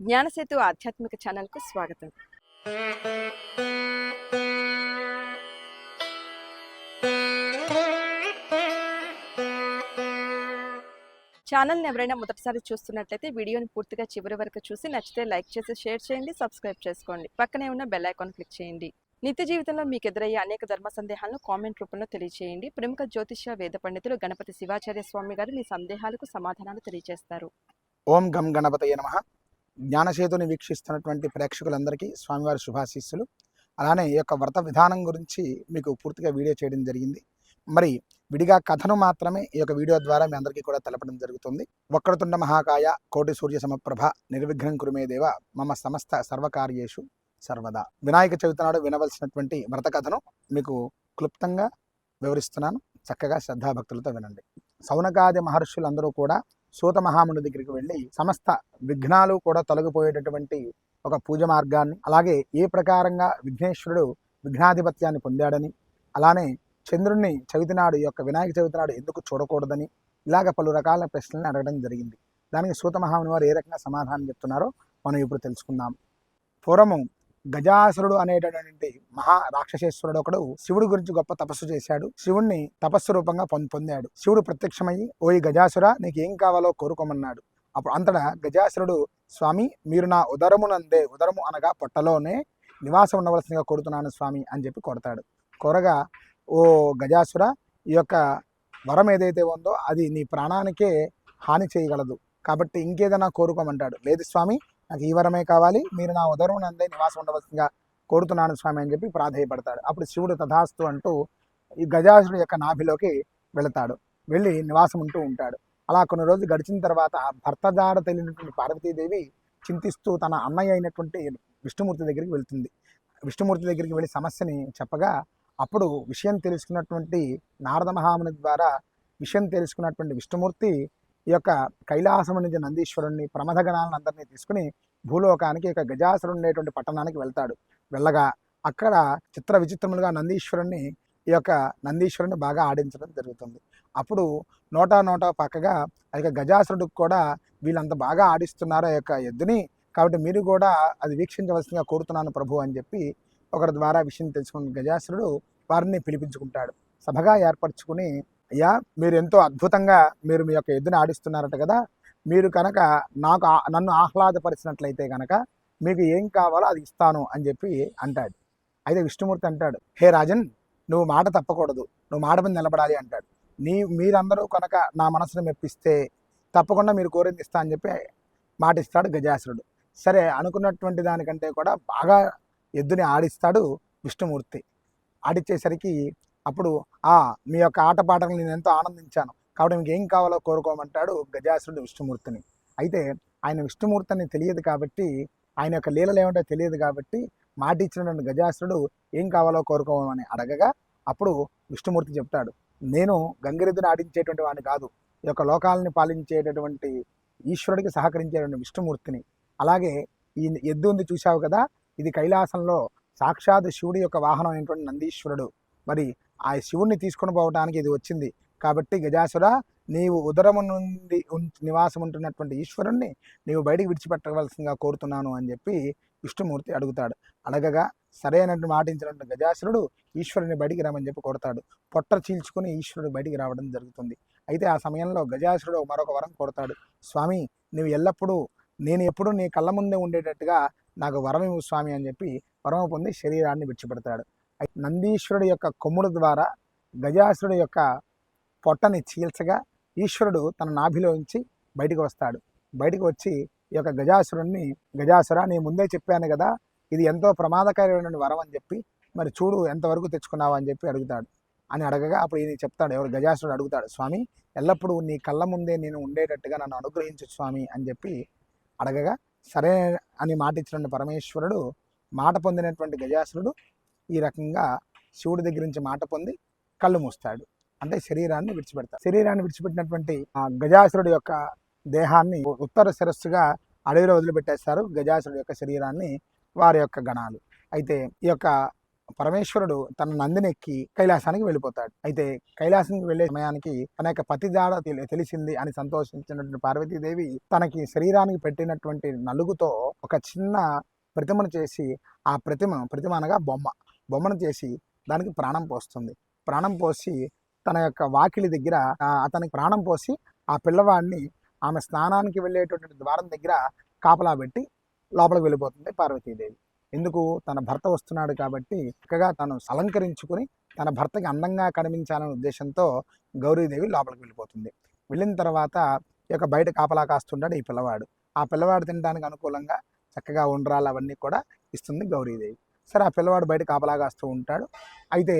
జ్ఞానసేతు ఆధ్యాత్మిక ఛానల్కు స్వాగతం. ఛానల్ని ఎవరైనా మొదటిసారి చూస్తున్నట్లయితే వీడియోని పూర్తిగా చివరి వరకు చూసి నచ్చితే లైక్ చేసి షేర్ చేయండి సబ్స్క్రైబ్ చేసుకోండి. పక్కనే ఉన్న బెల్ ఐకాన్ క్లిక్ చేయండి. నిత్య జీవితంలో మీకు ఎదురయ్యే అనేక ధర్మ సందేహాలను కామెంట్ రూపంలో తెలియజేయండి ప్రముఖ జ్యోతిష వేద పండితులు గణపతి శివాచార్య స్వామి గారు మీ సందేహాలకు సమాధానాలు తెలియజేస్తారు. ఓం గం గణపతయ నమ. జ్ఞానసేతుని వీక్షిస్తున్నటువంటి ప్రేక్షకులందరికీ స్వామివారి శుభాశీస్సులు. అలానే ఈ యొక్క వ్రత విధానం గురించి మీకు పూర్తిగా వీడియో చేయడం జరిగింది. మరి విడిగా కథను మాత్రమే ఈ యొక్క వీడియో ద్వారా మీ అందరికీ కూడా తెలపడం జరుగుతుంది. వక్రతుండ మహాకాయ కోటి సూర్య సమప్రభ నిర్విఘ్నం కురుమే దేవ మమ సమస్త సర్వకార్యేషు సర్వదా. వినాయక చవితి నాడు వినవలసినటువంటి వ్రత కథను మీకు క్లుప్తంగా వివరిస్తున్నాను. చక్కగా శ్రద్ధాభక్తులతో వినండి. సౌనకాది మహర్షులందరూ కూడా సూత మహాముని దగ్గరికి వెళ్ళి సమస్త విఘ్నాలు కూడా తొలగిపోయేటటువంటి ఒక పూజ మార్గాన్ని అలాగే ఏ ప్రకారంగా విఘ్నేశ్వరుడు విఘ్నాధిపత్యాన్ని పొందాడని అలానే చంద్రుణ్ణి చవితి నాడు యొక్క వినాయక చవితి నాడు ఎందుకు చూడకూడదని ఇలాగ పలు రకాల ప్రశ్నలను అడగడం జరిగింది. దానికి సూత మహాముని వారు ఏ రకంగా సమాధానం చెప్తున్నారో మనం ఇప్పుడు తెలుసుకుందాం. పూర్వము గజాసురుడు అనేటటువంటి మహా రాక్షసేశ్వరుడు ఒకడు శివుడు గురించి గొప్ప తపస్సు చేశాడు. శివుణ్ణి తపస్సు రూపంగా పొందాడు. శివుడు ప్రత్యక్షమయ్యి ఓ ఈ గజాసుర నీకు ఏం కావాలో కోరుకోమన్నాడు. అప్పుడు అంతటా గజాసురుడు స్వామి మీరు నా ఉదరమునందే ఉదరము అనగా పొట్టలోనే నివాసం ఉండవలసిందిగా కోరుతున్నాను స్వామి అని చెప్పి కోరతాడు. కోరగా ఓ గజాసుర ఈ యొక్క వరం ఏదైతే ఉందో అది నీ ప్రాణానికే హాని చేయగలదు. కాబట్టి ఇంకేదైనా కోరుకోమంటాడు. లేదు స్వామి నాకు ఈ వరమే కావాలి. మీరు నా ఉదరం నందే నివాసం ఉండవలసిందిగా కోరుతున్నాను స్వామి అని చెప్పి ప్రాధేయపడతాడు. అప్పుడు శివుడు తథాస్తు అంటూ ఈ గజాసుడు యొక్క నాభిలోకి వెళతాడు. వెళ్ళి నివాసం ఉంటూ ఉంటాడు. అలా కొన్ని రోజులు గడిచిన తర్వాత భర్త జాడ తెలియనటువంటి పార్వతీదేవి చింతిస్తూ తన అన్నయ్య అయినటువంటి విష్ణుమూర్తి దగ్గరికి వెళ్తుంది. విష్ణుమూర్తి దగ్గరికి వెళ్ళి సమస్యని చెప్పగా అప్పుడు విషయం తెలుసుకున్నటువంటి నారద మహాముని ద్వారా విషయం తెలుసుకున్నటువంటి విష్ణుమూర్తి ఈ యొక్క కైలాసం నుంచి నందీశ్వరుణ్ణి ప్రమథగణాలను అందరినీ తీసుకుని భూలోకానికి ఇక గజాసురుడు ఉండేటువంటి పట్టణానికి వెళ్తాడు. వెళ్ళగా అక్కడ చిత్ర విచిత్రములుగా నందీశ్వరుణ్ణి ఈ యొక్క నందీశ్వరుని బాగా ఆడించడం జరుగుతుంది. అప్పుడు నోటా నోటా పక్కగా ఆ యొక్క గజాసురుడికి కూడా వీళ్ళంత బాగా ఆడిస్తున్నారు ఆ యొక్క ఎద్దుని. కాబట్టి మీరు కూడా అది వీక్షించవలసిందిగా కోరుతున్నాను ప్రభు అని చెప్పి ఒకరి ద్వారా విషయం తెలుసుకున్న గజాసురుడు వారిని పిలిపించుకుంటాడు. సభగా ఏర్పరచుకుని అయ్యా మీరు ఎంతో అద్భుతంగా మీరు మీ యొక్క ఎద్దుని ఆడిస్తున్నారట కదా మీరు కనుక నాకు నన్ను ఆహ్లాదపరిచినట్లయితే కనుక మీకు ఏం కావాలో అది ఇస్తాను అని చెప్పి అంటాడు. అయితే విష్ణుమూర్తి అంటాడు హే రాజన్ నువ్వు మాట తప్పకూడదు నువ్వు మాట మీద నిలబడాలి అంటాడు. నీ మీరందరూ కనుక నా మనసును మెప్పిస్తే తప్పకుండా మీరు కోరింది ఇస్తా అని చెప్పి మాట ఇస్తాడు గజాసురుడు. సరే అనుకున్నటువంటి దానికంటే కూడా బాగా ఎద్దుని ఆడిస్తాడు విష్ణుమూర్తి. ఆడిచ్చేసరికి అప్పుడు ఆ మీ యొక్క ఆటపాటలు నేను ఎంతో ఆనందించాను. కాబట్టి మీకు ఏం కావాలో కోరుకోమంటాడు గజాసురుడు విష్ణుమూర్తిని. అయితే ఆయన విష్ణుమూర్తిని తెలియదు కాబట్టి ఆయన యొక్క లీలలు ఏమిటో తెలియదు కాబట్టి మాట ఇచ్చినటువంటి గజాసురుడు ఏం కావాలో కోరుకోమని అడగగా అప్పుడు విష్ణుమూర్తి చెప్తాడు నేను గంగిరెద్దుని ఆడించేటువంటి వాడిని కాదు. ఈ యొక్క లోకాలని పాలించేటటువంటి ఈశ్వరుడికి సహకరించేటువంటి విష్ణుమూర్తిని. అలాగే ఈ ఎద్దు ఉంది చూశావు కదా ఇది కైలాసంలో సాక్షాత్ శివుడి యొక్క వాహనం అయినటువంటి నందీశ్వరుడు. మరి ఆ శివుణ్ణి తీసుకొని పోవడానికి ఇది వచ్చింది. కాబట్టి గజాసుర నీవు ఉదరము నుండి నివాసం ఉంటున్నటువంటి ఈశ్వరుణ్ణి నీవు బయటికి విడిచిపెట్టవలసిందిగా కోరుతున్నాను అని చెప్పి విష్ణుమూర్తి అడుగుతాడు. అడగగా సరైనటువంటి మాటించినటువంటి గజాసురుడు ఈశ్వరుని బయటికి రమ్మని చెప్పి కొడతాడు. పొట్ట చీల్చుకుని ఈశ్వరుడు బయటికి రావడం జరుగుతుంది. అయితే ఆ సమయంలో గజాసురుడు మరొక వరం కొడతాడు స్వామి నువ్వు ఎల్లప్పుడూ నేను ఎప్పుడూ నీ కళ్ళ ముందే ఉండేటట్టుగా నాకు వరం ఇవ్వు స్వామి అని చెప్పి వరం పొంది శరీరాన్ని విడిచిపెడతాడు. నందీశ్వరుడు యొక్క కొమ్ముడు ద్వారా గజాసురుడు యొక్క పొట్టని చీల్చగా ఈశ్వరుడు తన నాభిలో ఉంచి బయటికి వస్తాడు. బయటికి వచ్చి ఈ యొక్క గజాసురుణ్ణి గజాసుర నేను ముందే చెప్పాను కదా ఇది ఎంతో ప్రమాదకరమైన వరం అని చెప్పి మరి చూడు ఎంతవరకు తెచ్చుకున్నావు అని చెప్పి అడుగుతాడు. అని అడగగా అప్పుడు ఈయన చెప్తాడు ఎవరు? గజాసురుడు అడుగుతాడు స్వామి ఎల్లప్పుడూ నీ కళ్ళ ముందే నేను ఉండేటట్టుగా నన్ను అనుగ్రహించు స్వామి అని చెప్పి అడగగా సరే అని మాట ఇచ్చినటువంటి పరమేశ్వరుడు మాట పొందినటువంటి గజాసురుడు ఈ రకంగా శివుడి దగ్గర నుంచి మాట పొంది కళ్ళు మూస్తాడు. అంటే శరీరాన్ని విడిచిపెడతాడు. శరీరాన్ని విడిచిపెట్టినటువంటి ఆ గజాసురుడి యొక్క దేహాన్ని ఉత్తర శిరస్సుగా అడవిలో వదిలిపెట్టేస్తారు. గజాసురుడు యొక్క శరీరాన్ని వారి యొక్క గణాలు. అయితే ఈ యొక్క పరమేశ్వరుడు తన నందినెక్కి కైలాసానికి వెళ్ళిపోతాడు. అయితే కైలాసానికి వెళ్ళే సమయానికి తన యొక్క పతిజాడ తెలి- తెలిసింది అని సంతోషించినటువంటి పార్వతీదేవి తనకి శరీరానికి పెట్టినటువంటి నలుగుతో ఒక చిన్న ప్రతిమను చేసి ఆ ప్రతిమ ప్రతిమ అనగా బొమ్మ. బొమ్మను చేసి దానికి ప్రాణం పోస్తుంది. ప్రాణం పోసి తన యొక్క వాకిలి దగ్గర అతనికి ప్రాణం పోసి ఆ పిల్లవాడిని ఆమె స్నానానికి వెళ్ళేటటువంటి ద్వారం దగ్గర కాపలా పెట్టి లోపలికి వెళ్ళిపోతుంది పార్వతీదేవి. ఎందుకు? తన భర్త వస్తున్నాడు కాబట్టి చక్కగా తను అలంకరించుకుని తన భర్తకి అందంగా కనిపించాలనే ఉద్దేశంతో గౌరీదేవి లోపలికి వెళ్ళిపోతుంది. వెళ్ళిన తర్వాత ఈ యొక్క బయట కాపలా కాస్తుంటాడు ఈ పిల్లవాడు. ఆ పిల్లవాడు తినడానికి అనుకూలంగా చక్కగా ఉండ్రాలు అవన్నీ కూడా ఇస్తుంది గౌరీదేవి. సరే ఆ పిల్లవాడు బయట కాపలాగాస్తూ ఉంటాడు. అయితే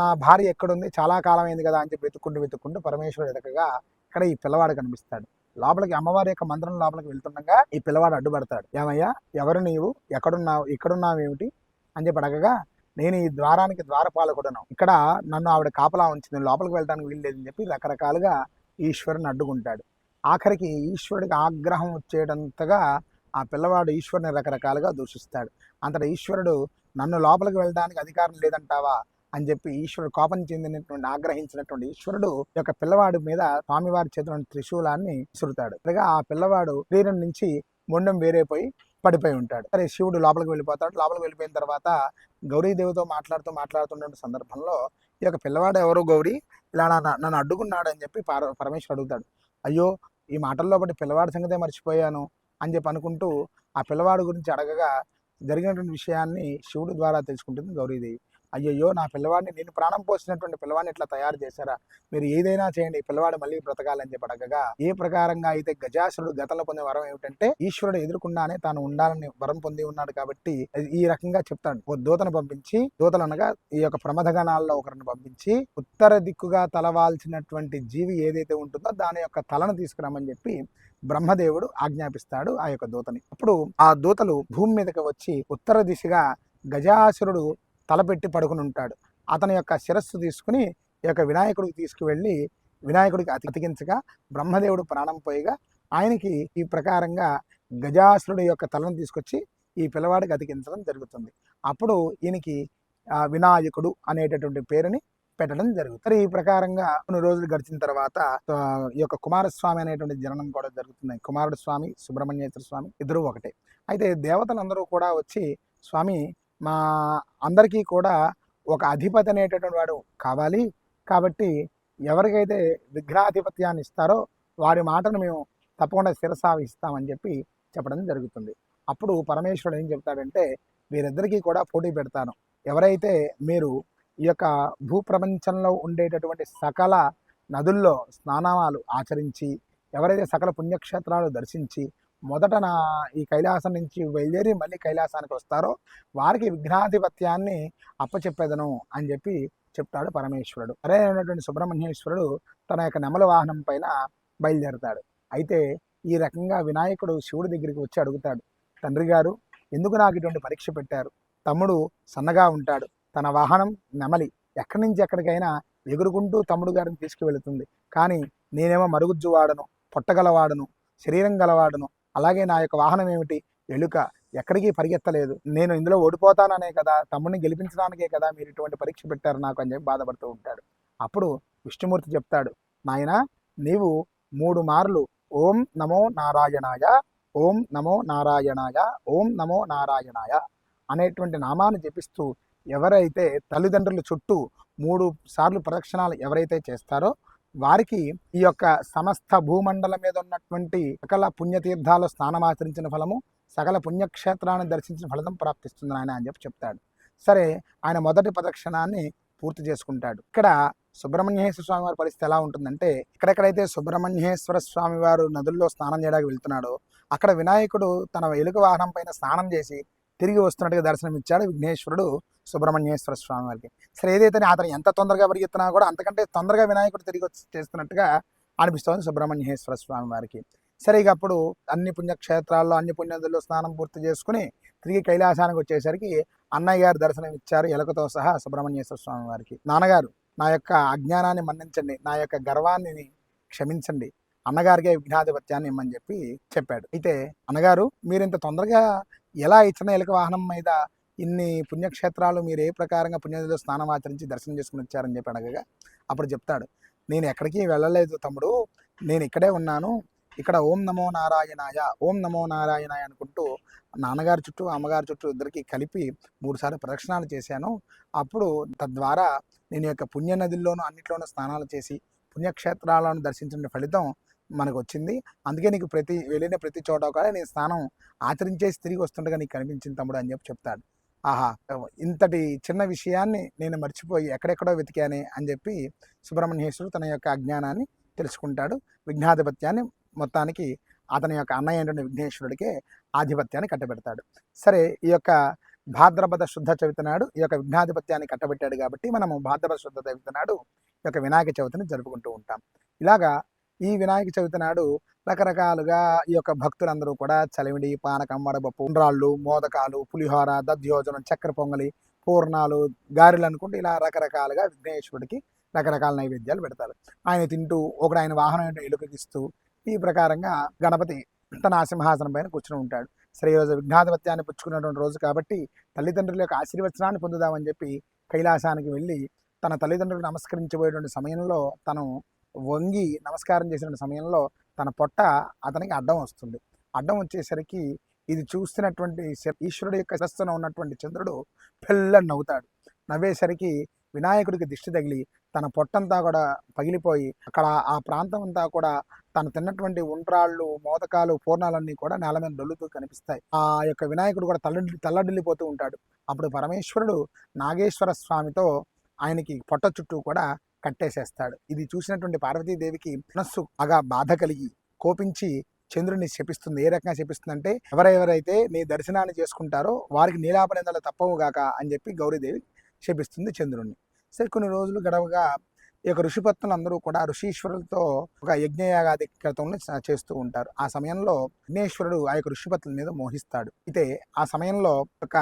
నా భార్య ఎక్కడుంది? చాలా కాలం అయింది కదా అని చెప్పి వెతుక్కుంటూ వెతుక్కుంటూ పరమేశ్వరుడు ఎదకగా ఇక్కడ ఈ పిల్లవాడు కనిపిస్తాడు. లోపలికి అమ్మవారి యొక్క మంత్రం లోపలికి వెళ్తుండగా ఈ పిల్లవాడు అడ్డుపడతాడు. ఏమయ్యా ఎవరు నీవు? ఎక్కడున్నావు? ఇక్కడున్నావు ఏమిటి అని చెప్పి అడగగా నేను ఈ ద్వారానికి ద్వారపాలకుడను. ఇక్కడ నన్ను ఆవిడ కాపలా ఉంచింది. లోపలికి వెళ్ళడానికి వీల్లేదని చెప్పి రకరకాలుగా ఈశ్వరుని అడ్డుకుంటాడు. ఆఖరికి ఈశ్వరుడికి ఆగ్రహం వచ్చేటంతగా ఆ పిల్లవాడు ఈశ్వరుని రకరకాలుగా దూషిస్తాడు. అంతటా ఈశ్వరుడు నన్ను లోపలికి వెళ్ళడానికి అధికారం లేదంటావా? అని చెప్పి ఈశ్వరుడు కోపం చెందినటువంటి ఆగ్రహించినటువంటి ఈశ్వరుడు యొక్క పిల్లవాడి మీద స్వామివారి చేతుల త్రిశూలాన్ని విసురుతాడు. అలాగే ఆ పిల్లవాడు శరీరం నుంచి మొండం వేరైపోయి పడిపోయి ఉంటాడు. సరే శివుడు లోపలికి వెళ్ళిపోతాడు. లోపలికి వెళ్ళిపోయిన తర్వాత గౌరీదేవితో మాట్లాడుతూ మాట్లాడుతున్న సందర్భంలో ఈ యొక్క పిల్లవాడు ఎవరో గౌరీ? ఇలా నన్ను నన్ను అడ్డుకున్నాడు అని చెప్పి పరమేశ్వరుడు అడుగుతాడు. అయ్యో ఈ మాటల్లో బట్టి పిల్లవాడి సంగతే మర్చిపోయాను అని చెప్పి అనుకుంటూ ఆ పిల్లవాడి గురించి అడగగా జరిగినటువంటి విషయాన్ని శివుడి ద్వారా తెలుసుకుంటుంది గౌరీదేవి. అయ్యయ్యో నా పిల్లవాడిని నేను ప్రాణం పోసినటువంటి పిల్లవాడిని ఇట్లా తయారు చేశారా? మీరు ఏదైనా చేయండి పిల్లవాడు మళ్ళీ బ్రతకాలని చెప్పి అడగగా ఏ ప్రకారంగా అయితే గజాసురుడు గతంలో పొందే వరం ఏమిటంటే ఈశ్వరుడు ఎదురుకుండానే తాను ఉండాలని వరం పొంది ఉన్నాడు కాబట్టి ఈ రకంగా చెప్తాడు. ఓ దూతను పంపించి దూతలు అనగా ఈ యొక్క ప్రమదగణాల్లో ఒకరిని పంపించి ఉత్తర దిక్కుగా తలవాల్సినటువంటి జీవి ఏదైతే ఉంటుందో దాని యొక్క తలను తీసుకురామని చెప్పి బ్రహ్మదేవుడు ఆజ్ఞాపిస్తాడు ఆ యొక్క దూతని. అప్పుడు ఆ దూతలు భూమి మీదకి వచ్చి ఉత్తర దిశగా గజాసురుడు తలపెట్టి పడుకుని ఉంటాడు. అతని యొక్క శిరస్సు తీసుకుని ఈ యొక్క వినాయకుడికి తీసుకువెళ్ళి వినాయకుడికి అతి అతికించగా బ్రహ్మదేవుడు ప్రాణం పోయిగా ఆయనకి ఈ ప్రకారంగా గజాసురుడి యొక్క తలను తీసుకొచ్చి ఈ పిల్లవాడికి అతికించడం జరుగుతుంది. అప్పుడు ఈయనకి వినాయకుడు అనేటటువంటి పేరుని పెట్టడం జరుగుతుంది. ఈ ప్రకారంగా కొన్ని రోజులు గడిచిన తర్వాత ఈ యొక్క కుమారస్వామి అనేటువంటి జననం కూడా జరుగుతుంది. కుమారుడు స్వామి సుబ్రహ్మణ్యేశ్వర స్వామి ఇద్దరు ఒకటే. అయితే దేవతలందరూ కూడా వచ్చి స్వామి మా అందరికీ కూడా ఒక అధిపతి అనేటటువంటి వాడు కావాలి. కాబట్టి ఎవరికైతే విగ్రహాధిపత్యాన్ని ఇస్తారో వారి మాటను మేము తప్పకుండా శిరసావిస్తామని చెప్పి చెప్పడం జరుగుతుంది. అప్పుడు పరమేశ్వరుడు ఏం చెప్తాడంటే వీరిద్దరికీ కూడా పోటీ పెడతాను. ఎవరైతే మీరు ఈ యొక్క భూప్రపంచంలో ఉండేటటువంటి సకల నదుల్లో స్నానాలు ఆచరించి ఎవరైతే సకల పుణ్యక్షేత్రాలు దర్శించి మొదట నా ఈ కైలాసం నుంచి బయలుదేరి మళ్ళీ కైలాసానికి వస్తారో వారికి విఘ్నాధిపత్యాన్ని అప్పచెప్పేదను అని చెప్పి చెప్తాడు పరమేశ్వరుడు. అరే సుబ్రహ్మణ్యేశ్వరుడు తన యొక్క నెమల వాహనం పైన బయలుదేరుతాడు. అయితే ఈ రకంగా వినాయకుడు శివుడి దగ్గరికి వచ్చి అడుగుతాడు తండ్రి గారు ఎందుకు నాకు ఇటువంటి పరీక్ష పెట్టారు? తమ్ముడు సన్నగా ఉంటాడు తన వాహనం నెమలి. ఎక్కడి నుంచి ఎక్కడికైనా ఎగురుకుంటూ తమ్ముడు గారిని తీసుకువెళుతుంది. కానీ నేనేమో మరుగుజ్జు వాడను పొట్టగలవాడను శరీరం గలవాడను అలాగే నా యొక్క వాహనం ఏమిటి? ఎలుక ఎక్కడికి పరిగెత్తలేదు. నేను ఇందులో ఓడిపోతాననే కదా తమ్ముడిని గెలిపించడానికే కదా మీరు ఇటువంటి పరీక్ష పెట్టారు నాకు అని చెప్పి బాధపడుతూ ఉంటాడు. అప్పుడు విష్ణుమూర్తి చెప్తాడు నాయన నీవు మూడు మార్లు ఓం నమో నారాయణాయ ఓం నమో నారాయణాయ ఓం నమో నారాయణాయ అనేటువంటి నామాన్ని జపిస్తూ ఎవరైతే తల్లిదండ్రుల చుట్టూ మూడు సార్లు ప్రదక్షిణాలు ఎవరైతే చేస్తారో వారికి ఈ యొక్క సమస్త భూమండలం మీద ఉన్నటువంటి సకల పుణ్యతీర్థాలు స్నానమాచరించిన ఫలము సకల పుణ్యక్షేత్రాన్ని దర్శించిన ఫలితం ప్రాప్తిస్తుంది ఆయన అని చెప్పి చెప్తాడు. సరే ఆయన మొదటి ప్రదక్షిణాన్ని పూర్తి చేసుకుంటాడు. ఇక్కడ సుబ్రహ్మణ్యేశ్వర స్వామి వారి పరిస్థితి ఎలా ఉంటుందంటే ఎక్కడెక్కడైతే సుబ్రహ్మణ్యేశ్వర స్వామి వారు నదుల్లో స్నానం చేయడానికి వెళ్తున్నాడో అక్కడ వినాయకుడు తన ఎలుక వాహనం పైన స్నానం చేసి తిరిగి వస్తున్నట్టుగా దర్శనం ఇచ్చాడు విఘ్నేశ్వరుడు. సుబ్రహ్మణ్యేశ్వర స్వామి వారికి. సరే ఏదైతే అతను ఎంత తొందరగా పరిగెత్తినా కూడా అంతకంటే తొందరగా వినాయకుడు తిరిగి వచ్చి చేస్తున్నట్టుగా అనిపిస్తుంది సుబ్రహ్మణ్యేశ్వర స్వామి వారికి. సరే ఇక అప్పుడు అన్ని పుణ్యక్షేత్రాల్లో అన్ని పుణ్యదుల్లో స్నానం పూర్తి చేసుకుని తిరిగి కైలాసానికి వచ్చేసరికి అన్నయ్య గారు దర్శనం ఇచ్చారు ఎలకతో సహా సుబ్రహ్మణ్యేశ్వర స్వామి వారికి. నాన్నగారు నా యొక్క అజ్ఞానాన్ని మన్నించండి నా యొక్క గర్వాన్ని క్షమించండి అన్నగారికే విఘ్నాధిపత్యాన్ని ఇమ్మని చెప్పి చెప్పాడు. అయితే అన్నగారు మీరు ఇంత తొందరగా ఎలా ఇచ్చిన ఎలుక వాహనం మీద ఇన్ని పుణ్యక్షేత్రాలు మీరు ఏ ప్రకారంగా పుణ్యనదిలో స్నానం ఆచరించి దర్శనం చేసుకుని వచ్చారని చెప్పి అడగగా అప్పుడు చెప్తాడు నేను ఎక్కడికి వెళ్ళలేదు తమ్ముడు నేను ఇక్కడే ఉన్నాను ఇక్కడ ఓం నమో నారాయణాయ ఓం నమో నారాయణాయ అనుకుంటూ నాన్నగారి చుట్టూ అమ్మగారి చుట్టూ ఇద్దరికి కలిపి మూడుసార్లు ప్రదక్షిణాలు చేశాను. అప్పుడు తద్వారా నేను యొక్క పుణ్య నదుల్లోనూ అన్నిట్లోనూ స్నానాలు చేసి పుణ్యక్షేత్రాలను దర్శించిన ఫలితం మనకు వచ్చింది. అందుకే నీకు ప్రతి వెళ్ళిన ప్రతి చోట కూడా నేను స్నానం ఆచరించేసి తిరిగి వస్తుండగా నీకు కనిపించింది తమ్ముడు అని చెప్పి చెప్తాడు. ఆహా ఇంతటి చిన్న విషయాన్ని నేను మర్చిపోయి ఎక్కడెక్కడో వెతికానే అని చెప్పి సుబ్రహ్మణ్యేశ్వరుడు తన యొక్క అజ్ఞానాన్ని తెలుసుకుంటాడు. విఘ్నాధిపత్యాన్ని మొత్తానికి అతని యొక్క అన్నయ్య అయిన విఘ్నేశ్వరుడికే ఆధిపత్యాన్ని కట్టబెడతాడు. సరే ఈ యొక్క భాద్రపద శుద్ధ చవితి నాడు ఈ యొక్క విఘ్నాధిపత్యాన్ని కట్టబెట్టాడు కాబట్టి మనము భాద్రపద శుద్ధ చవితి నాడు ఈ యొక్క వినాయక చవితిని జరుపుకుంటూ ఉంటాం. ఇలాగా ఈ వినాయక చవితి నాడు రకరకాలుగా ఈ యొక్క భక్తులందరూ కూడా చలివిడి పానకం వడబప్పు ఉండ్రాళ్ళు మోదకాలు పులిహోర దధ్యోజనం చక్కెర పొంగలి పూర్ణాలు గారెలు అనుకుంటే ఇలా రకరకాలుగా విఘ్నేశ్వరుడికి రకరకాల నైవేద్యాలు పెడతారు. ఆయన తింటూ ఒకడు ఆయన వాహనం ఏంటో ఎలుకకిస్తూ ఈ ప్రకారంగా గణపతి తన సింహాసనం పైన కూర్చుని ఉంటాడు. సరే ఈరోజు విఘ్నాధిపత్యాన్ని పుచ్చుకున్నటువంటి రోజు కాబట్టి తల్లిదండ్రుల యొక్క ఆశీర్వచనాన్ని పొందుదామని చెప్పి కైలాసానికి వెళ్ళి తన తల్లిదండ్రులు నమస్కరించబోయేటువంటి సమయంలో తను వంగి నమస్కారం చేసిన సమయంలో తన పొట్ట అతనికి అడ్డం వస్తుంది. అడ్డం వచ్చేసరికి ఇది చూస్తున్నటువంటి ఈశ్వరుడు యొక్క శిరస్సున ఉన్నటువంటి చంద్రుడు పెళ్ళని నవ్వుతాడు. నవ్వేసరికి వినాయకుడికి దిష్టి తగిలి తన పొట్టంతా కూడా పగిలిపోయి అక్కడ ఆ ప్రాంతం అంతా కూడా తను తిన్నటువంటి ఉండ్రాళ్ళు మోదకాలు పూర్ణాలన్నీ కూడా నేల మీద డొల్లుతూ కనిపిస్తాయి. ఆ యొక్క వినాయకుడు కూడా తల్లడి తల్లడిల్లిపోతూ ఉంటాడు. అప్పుడు పరమేశ్వరుడు నాగేశ్వర స్వామితో ఆయనకి పొట్ట చుట్టూ కూడా కట్టేసేస్తాడు. ఇది చూసినటువంటి పార్వతీదేవికి మనస్సు బాగా బాధ కలిగి కోపించి చంద్రుడిని శపిస్తుంది. ఏ రకంగా శపిస్తుందంటే ఎవరెవరైతే నీ దర్శనాన్ని చేసుకుంటారో వారికి నీలాపనిందలు తప్పవు గాక అని చెప్పి గౌరీదేవి శపిస్తుంది చంద్రుడిని సరే కొన్ని రోజులు గడవగా ఈ యొక్క ఋషిపత్నులు అందరూ కూడా ఋషీశ్వరులతో ఒక యజ్ఞయాగాది క్రతువులను చేస్తూ ఉంటారు. ఆ సమయంలో విఘ్నేశ్వరుడు ఆ యొక్క ఋషిపత్నుల మీద మోహిస్తాడు. అయితే ఆ సమయంలో ఒక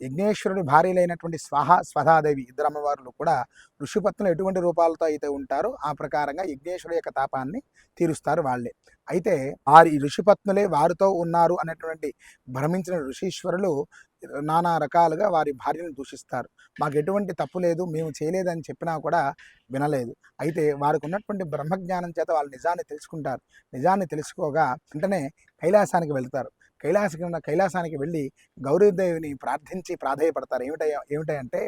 యజ్ఞేశ్వరుడి భార్యలైనటువంటి స్వాహ స్వధాదేవి ఇద్దరు అమ్మవార్లు కూడా ఋషిపత్నులు ఎటువంటి రూపాలతో అయితే ఉంటారో ఆ ప్రకారంగా యజ్ఞేశ్వరుడు యొక్క తాపాన్ని తీరుస్తారు వాళ్ళే. అయితే వారి ఋషిపత్నులే వారితో ఉన్నారు అనేటువంటి భ్రమించిన ఋషీశ్వరులు నానా రకాలుగా వారి భార్యను దూషిస్తారు. మాకు ఎటువంటి తప్పు లేదు మేము చేయలేదని చెప్పినా కూడా వినలేదు. అయితే వారికి ఉన్నటువంటి బ్రహ్మజ్ఞానం చేత వాళ్ళు నిజాన్ని తెలుసుకుంటారు. నిజాన్ని తెలుసుకోగా వెంటనే కైలాసానికి వెళ్తారు. కైలాస కైలాసానికి వెళ్ళి గౌరీదేవిని ప్రార్థించి ప్రాధేయపడతారు. ఏమిటయ్యా ఏమిటంటే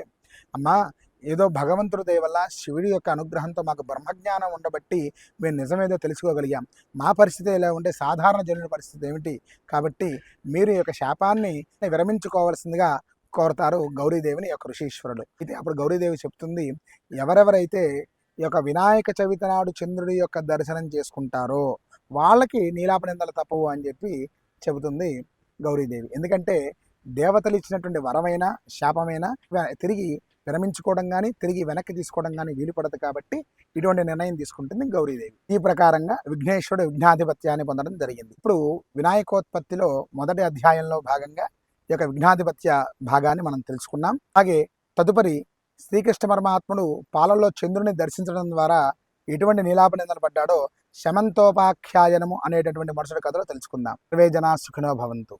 అమ్మా ఏదో భగవంతుడి దయ వల్ల శివుడి యొక్క అనుగ్రహంతో మాకు బ్రహ్మజ్ఞానం ఉండబట్టి మేము నిజమేదో తెలుసుకోగలిగాం. మా పరిస్థితి ఎలా ఉంటే సాధారణ జనుల పరిస్థితి ఏమిటి? కాబట్టి మీరు యొక్క శాపాన్ని విరమించుకోవాల్సిందిగా కోరతారు గౌరీదేవిని యొక్క ఋషీశ్వరుడు. ఇది అప్పుడు గౌరీదేవి చెప్తుంది ఎవరెవరైతే ఈ యొక్క వినాయక చవితి నాడు చంద్రుడి యొక్క దర్శనం చేసుకుంటారో వాళ్ళకి నీలాపనిందలు తప్పవు అని చెప్పి చెబుతుంది గౌరీదేవి. ఎందుకంటే దేవతలు ఇచ్చినటువంటి వరమైన శాపమైన తిరిగి విరమించుకోవడం కానీ తిరిగి వెనక్కి తీసుకోవడం కానీ వీలు పడదు కాబట్టి ఇటువంటి నిర్ణయం తీసుకుంటుంది గౌరీదేవి. ఈ ప్రకారంగా విఘ్నేశ్వరుడు విఘ్నాధిపత్యాన్ని పొందడం జరిగింది. ఇప్పుడు వినాయకోత్పత్తిలో మొదటి అధ్యాయంలో భాగంగా ఈ యొక్క విఘ్నాధిపత్య భాగాన్ని మనం తెలుసుకున్నాం. అలాగే తదుపరి శ్రీకృష్ణ పరమాత్ముడు పాలల్లో చంద్రుని దర్శించడం ద్వారా ఎటువంటి నీలాపనిందలు పడ్డాడో శమంతోపాఖ్యాయనము అనేటటువంటి మనుషుల కథలో తెలుసుకుందాం. సర్వే జనా సుఖినో భవంతు.